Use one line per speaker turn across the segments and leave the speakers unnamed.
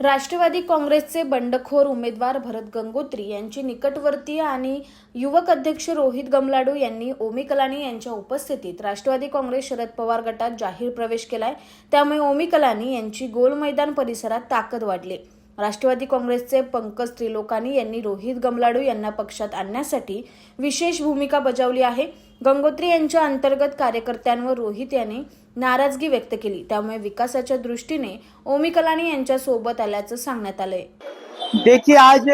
राष्ट्रवादी काँग्रेसचे बंडखोर उमेदवार भरत गंगोत्री यांची निकटवर्तीय आणि युवक अध्यक्ष रोहित गमलाडू यांनी ओमी कलानी यांच्या उपस्थितीत राष्ट्रवादी काँग्रेस शरद पवार गटात जाहीर प्रवेश केलाय. त्यामुळे ओमी कलानी यांची गोल मैदान परिसरात ताकद वाढली. राष्ट्रवादी काँग्रेसचे पंकज त्रिलोकानी यांनी रोहित गमलाडू यांना पक्षात आणण्यासाठी विशेष भूमिका बजावली आहे. गंगोत्री यांच्या अंतर्गत कार्यकर्त्यांवर रोहित यांनी नाराजगी व्यक्त केली. त्यामुळे विकासाच्या दृष्टीने ओमी कलानी यांच्या सोबत आल्याचं सांगण्यात आलंय.
देखिए आज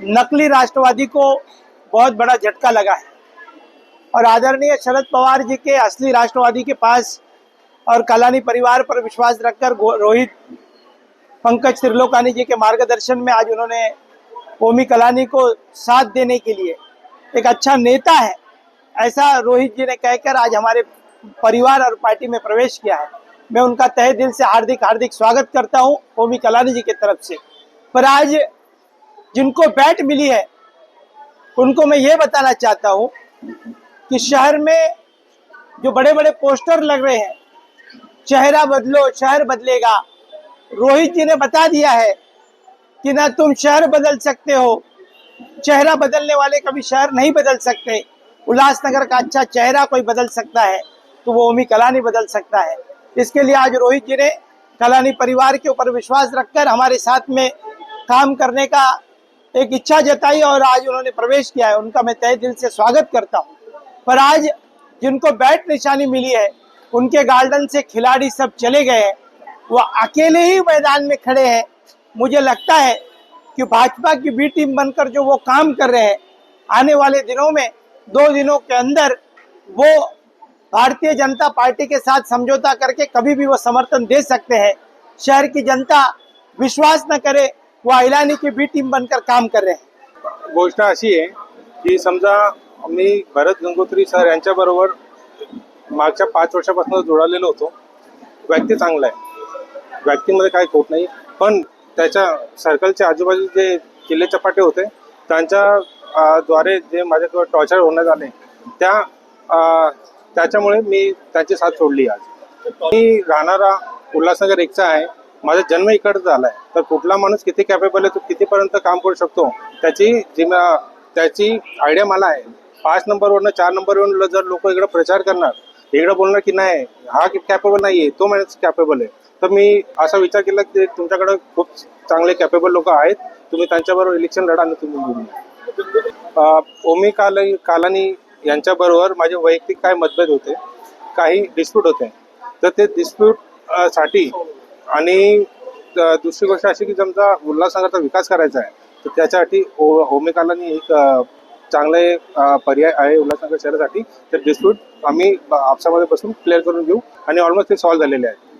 नकली राष्ट्रवादी को बहुत बड़ा झटका लगा है। और आदरणीय शरद पवार जी के असली राष्ट्रवादी के पास और कलानी परिवार पर विश्वास रखकर रोहित पंकज त्रिलोकानी जी के मार्गदर्शन में आज उन्होंने ओमी कलानी को साथ देने के लिए एक अच्छा नेता है। ऐसा रोहित जी ने कहकर आज हमारे परिवार और पार्टी में प्रवेश किया है। मैं उनका तहे दिल से हार्दिक हार्दिक स्वागत करता हूँ ओमी कलानी जी की तरफ़ से। पर आज जिनको बैट मिली है, उनको मैं ये बताना चाहता हूँ कि शहर में जो बड़े बड़े पोस्टर लग रहे हैं, चेहरा बदलो, शहर बदलेगा। रोहित जी ने बता दिया है कि ना तुम शहर बदल सकते हो, चेहरा बदलने वाले कभी शहर नहीं बदल सकते। उल्लासनगर का अच्छा चेहरा कोई बदल सकता है तो वो ओमी कलानी बदल सकता है। इसके लिए आज रोहित जी ने कलानी परिवार के ऊपर विश्वास रखकर हमारे साथ में काम करने का एक इच्छा जताई और आज उन्होंने प्रवेश किया है। उनका मैं तय दिल से स्वागत करता हूँ। पर आज जिनको बैट निशानी मिली है, उनके गार्डन से खिलाड़ी सब चले गए हैं। वो अकेले ही मैदान में खड़े हैं। मुझे लगता है कि भाजपा की बी टीम बनकर जो वो काम कर रहे हैं, आने वाले दिनों में, दो दिनों के अंदर वो भारतीय जनता पार्टी के साथ समझौता करके कभी भी वो समर्थन दे सकते हैं। शहर की जनता विश्वास न करे, वो अहिलानी की बी टीम बनकर काम कर रहे हैं।
गोष्ट अशी आहे की समजा मी भरत गंगोत्री सर यांच्याबरोबर मागच्या पाच वर्षापासून जोडलेलो होतो. व्यक्ती चांगला आहे. व्यक्तीमध्ये काही खोट नाही. पण त्याच्या सर्कलच्या आजूबाजू जे किल्ले चपाटे होते त्यांच्या द्वारे जे माझ्याकडे टॉर्चर होण्यात आले त्या त्याच्यामुळे मी त्यांची साथ सोडली आज. मी राहणारा उल्हासनगर एकचा आहे. माझा जन्म इकडचं झाला आहे तर कुठला माणूस किती कॅपेबल आहे तो कितीपर्यंत काम करू शकतो त्याची जिम्मा त्याची आयडिया मला आहे. पाच नंबरवरनं चार नंबरवरून जर लोक इकडे प्रचार करणार इकडे बोलणार की नाही हा कॅपेबल आहे तो माणूस कॅपेबल आहे. तर मी असा विचार केला की तुमच्याकडे खूप चांगले कॅपेबल लोक आहेत. तुम्ही त्यांच्याबरोबर इलेक्शन लढा आणि तुम्ही निवडून ओमी काल कालानी यांच्याबरोबर माझे वैयक्तिक काय मतभेद होते काही डिस्प्यूट होते. तर ते डिस्प्यूटसाठी आणि दुसरी गोष्ट अशी की समजा उल्हासनगरचा विकास करायचा आहे तर त्याच्यासाठी ओ- ओमेकालानी एक चांगले पर्याय आहे उल्हासनगर शहरासाठी. तर डिस्प्यूट आम्ही आपसामध्ये बसून क्लिअर करून घेऊ आणि ऑलमोस्ट ते सॉल्व्ह झालेले आहेत